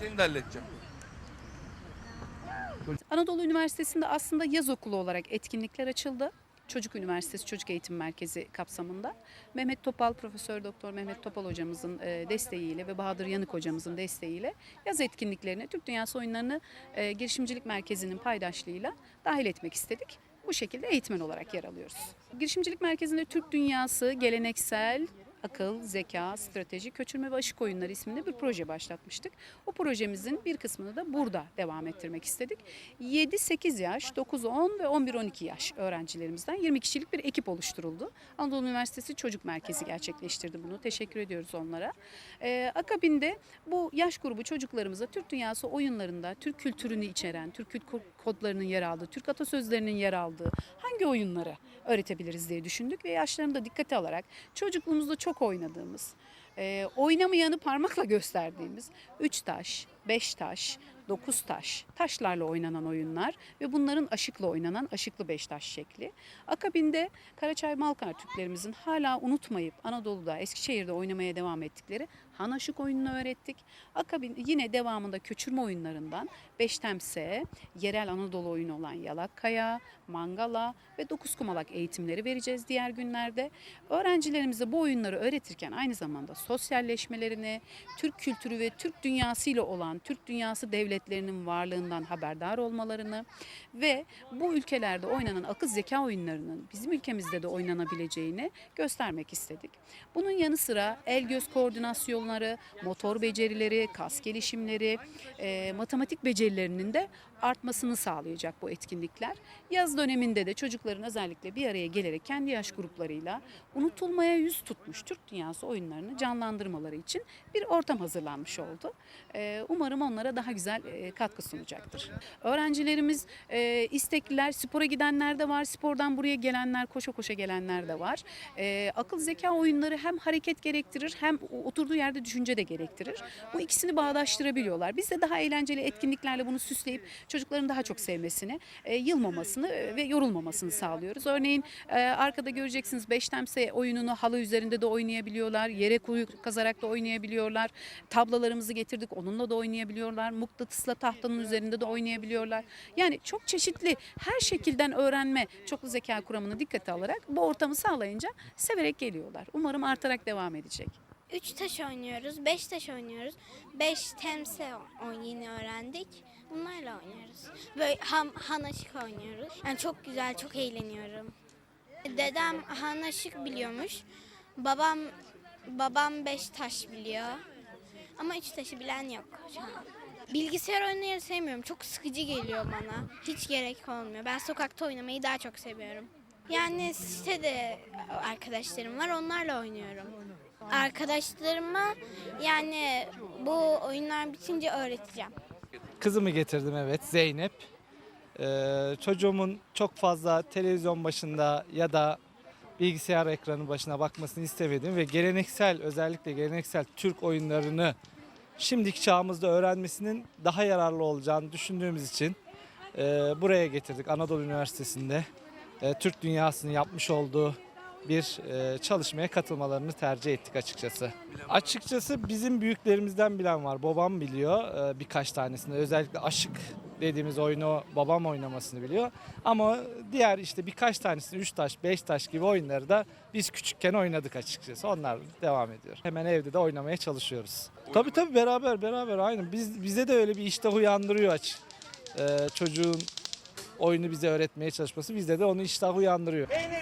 Seni de halledeceğim. Anadolu Üniversitesi'nde aslında yaz okulu olarak etkinlikler açıldı. Çocuk Üniversitesi Çocuk Eğitim Merkezi kapsamında Mehmet Topal, Profesör Doktor Mehmet Topal hocamızın e, desteğiyle ve Bahadır Yanık hocamızın desteğiyle yaz etkinliklerine Türk Dünyası Oyunlarını e, Girişimcilik Merkezi'nin paydaşlığıyla dahil etmek istedik. Bu şekilde eğitmen olarak yer alıyoruz. Girişimcilik Merkezi'nde Türk Dünyası geleneksel akıl, zeka, strateji, köçülme ve aşık oyunları isminde bir proje başlatmıştık. O projemizin bir kısmını da burada devam ettirmek istedik. 7-8 yaş, 9-10 ve 11-12 yaş öğrencilerimizden 20 kişilik bir ekip oluşturuldu. Anadolu Üniversitesi Çocuk Merkezi gerçekleştirdi bunu. Teşekkür ediyoruz onlara. Ee, akabinde bu yaş grubu çocuklarımıza Türk Dünyası oyunlarında Türk kültürünü içeren, Türk kült kodlarının yer aldığı, Türk atasözlerinin yer aldığı hangi oyunları öğretebiliriz diye düşündük ve yaşlarını da dikkate alarak çocukluğumuzda çok oynadığımız, e, oynamayanı parmakla gösterdiğimiz 3 taş, 5 taş, 9 taş, taşlarla oynanan oyunlar ve bunların aşıkla oynanan aşıklı beş taş şekli. Akabinde Karaçay Malkar Türklerimizin hala unutmayıp Anadolu'da, Eskişehir'de oynamaya devam ettikleri Han Aşık oyununu öğrettik. Akabinde yine devamında köçürme oyunlarından Beştemse, yerel Anadolu oyunu olan Yalakkaya, Mangala ve Dokuz Kumalak eğitimleri vereceğiz diğer günlerde. Öğrencilerimize bu oyunları öğretirken aynı zamanda sosyalleşmelerini, Türk kültürü ve Türk dünyasıyla olan Türk dünyası devletlerinin varlığından haberdar olmalarını ve bu ülkelerde oynanan akıl zeka oyunlarının bizim ülkemizde de oynanabileceğini göstermek istedik. Bunun yanı sıra el göz koordinasyonları, motor becerileri, kas gelişimleri, e, matematik becerilerinin de artmasını sağlayacak bu etkinlikler. Yaz döneminde de çocukların özellikle bir araya gelerek kendi yaş gruplarıyla unutulmaya yüz tutmuş Türk dünyası oyunlarını canlandırmaları için bir ortam hazırlanmış oldu. E, umarım onlara daha güzel katkı sunacaktır. Öğrencilerimiz e, istekliler, spora gidenler de var, spordan buraya gelenler, koşa koşa gelenler de var. E, akıl zeka oyunları hem hareket gerektirir hem oturduğu yerde düşünce de gerektirir. Bu ikisini bağdaştırabiliyorlar. Biz de daha eğlenceli etkinliklerle bunu süsleyip çocukların daha çok sevmesini, e, yılmamasını e, ve yorulmamasını sağlıyoruz. Örneğin e, arkada göreceksiniz beştemse oyununu halı üzerinde de oynayabiliyorlar. Yere kuyu kazarak da oynayabiliyorlar. Tablalarımızı getirdik onunla da oynayabiliyorlar. Mıknatısla tahtanın üzerinde de oynayabiliyorlar. Yani çok çeşitli her şekilden öğrenme çoklu zeka kuramını dikkate alarak bu ortamı sağlayınca severek geliyorlar. Umarım artarak devam edecek. Üç taş oynuyoruz, beş taş oynuyoruz. Beş temse oyunu öğrendik. Bunlarla oynuyoruz. Böyle ham, hanaşık oynuyoruz. Yani çok güzel, çok eğleniyorum. Dedem hanaşık biliyormuş. Babam babam beş taş biliyor. Ama üç taşı bilen yok şu an. Bilgisayar oyunları sevmiyorum. Çok sıkıcı geliyor bana. Hiç gerek olmuyor. Ben sokakta oynamayı daha çok seviyorum. Yani sitede arkadaşlarım var. Onlarla oynuyorum. Arkadaşlarıma yani bu oyunlar bitince öğreteceğim. Kızımı getirdim evet Zeynep. Ee, çocuğumun çok fazla televizyon başında ya da bilgisayar ekranı başına bakmasını istemedim ve geleneksel özellikle geleneksel Türk oyunlarını şimdiki çağımızda öğrenmesinin daha yararlı olacağını düşündüğümüz için e, buraya getirdik Anadolu Üniversitesi'nde e, Türk dünyasının yapmış olduğu bir e, çalışmaya katılmalarını tercih ettik açıkçası. Açıkçası bizim büyüklerimizden bilen var. Babam biliyor e, birkaç tanesini. Özellikle aşık dediğimiz oyunu babam oynamasını biliyor. Ama diğer işte birkaç tanesini 3 taş, 5 taş gibi oyunları da biz küçükken oynadık açıkçası. Onlar devam ediyor. Hemen evde de oynamaya çalışıyoruz. Tabii tabii beraber beraber aynı. Biz bize de öyle bir iştah uyandırıyor aç. E, çocuğun oyunu bize öğretmeye çalışması bizde de onu iştah uyandırıyor. Peynir.